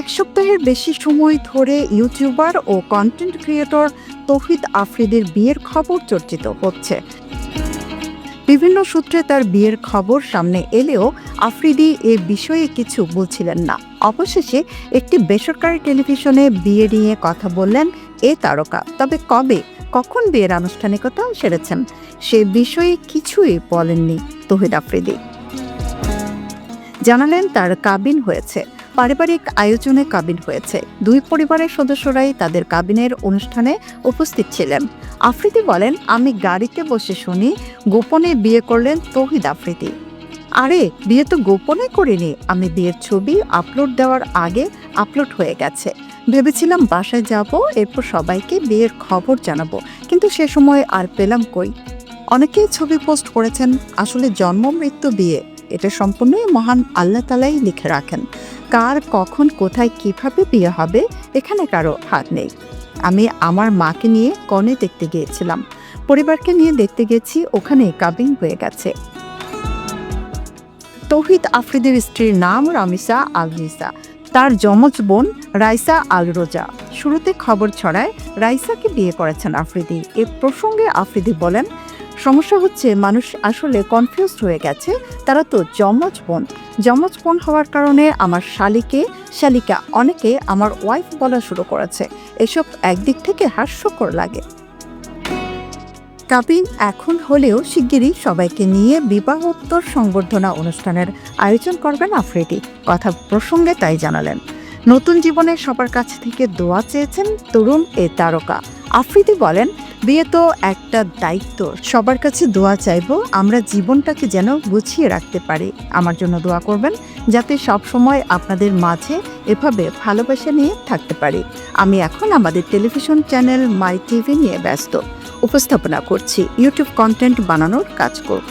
এক সপ্তাহের বেশি সময় ধরে ইউটিউবার ও কন্টেন্ট ক্রিয়েটর তৌহিদ আফ্রিদির বিয়ের খবর চর্চিত হচ্ছে। বিভিন্ন সূত্রে তার বিয়ের খবর সামনে এলেও আফ্রিদি এ বিষয়ে কিছু বলছিলেন না। অবশেষে একটি বেসরকারি টেলিভিশনে বিয়ে নিয়ে কথা বললেন এ তারকা। তবে কবে, কখন বিয়ের আনুষ্ঠানিকতা সেরেছেন, সে বিষয়ে কিছুই বলেননি তহিদ আফ্রিদি। জানালেন তার কাবিন হয়েছে। পারিবারিক আয়োজনে কাবিন হয়েছে। দুই পরিবারের সদস্যরাই তাদের কাবিনের অনুষ্ঠানে উপস্থিত ছিলেন। আফ্রিদি বলেন, আমি গাড়িতে বসে শুনি, গোপনে বিয়ে করলেন তহিদ আফ্রিদি। আরে, বিয়ে তো গোপনে করিনি। আমি বিয়ের ছবি আপলোড দেওয়ার আগে আপলোড হয়ে গেছে। ভেবেছিলাম বাসায় যাব, এরপর সবাইকে বিয়ের খবর জানাব, কিন্তু সে সময় আর পেলাম কই? অনেকেই ছবি পোস্ট করেছেন, আসলে জন্ম, মৃত্যু, বিয়ে। এটা সম্পূর্ণই মহান আল্লাহ তালাই লিখে রাখেন। কার, কখন, কোথায়, কীভাবে বিয়ে হবে, এখানে কারও হাত নেই। আমি আমার মাকে নিয়ে কনে দেখতে গিয়েছিলাম। পরিবারকে নিয়ে দেখতে গেছি ওখানে কাবিন হয়ে গেছে। তৌহিদ আফ্রিদের স্ত্রীর নাম রামিসা আল রিসা তার যমজ বোন রাইসা আল রোজা শুরুতে খবর ছড়ায় রাইসাকে বিয়ে করেছেন আফ্রিদি। এ প্রসঙ্গে আফ্রিদি বলেন সমস্যা হচ্ছে মানুষ আসলে কনফিউজড হয়ে গেছে। তারা তো যমজ বোন। যমজ বোন হওয়ার কারণে আমার শালিকে, শালিকা অনেকে আমার ওয়াইফ বলা শুরু করেছে। এসব একদিক থেকে হাস্যকর লাগে। কাবিন এখন হলেও শিগগিরই সবাইকে নিয়ে বিবাহোত্তর সংবর্ধনা অনুষ্ঠানের আয়োজন করবেন আফ্রিদি। কথা প্রসঙ্গে তাই জানালেন। নতুন জীবনে সবার কাছ থেকে দোয়া চেয়েছেন তরুণ এ তারকা। আফ্রিদি বলেন, বিয়ে তো একটা দায়িত্ব। সবার কাছে দোয়া চাইব, আমরা জীবনটাকে যেন গুছিয়ে রাখতে পারি। আমার জন্য দোয়া করবেন যাতে সব সময় আপনাদের মাঝে এভাবে ভালোবাসা নিয়ে থাকতে পারি। আমি এখন আমাদের টেলিভিশন চ্যানেল মাই টিভি নিয়ে ব্যস্ত। উপস্থাপনা করছি, ইউটিউব কন্টেন্ট বানানোর কাজ করব।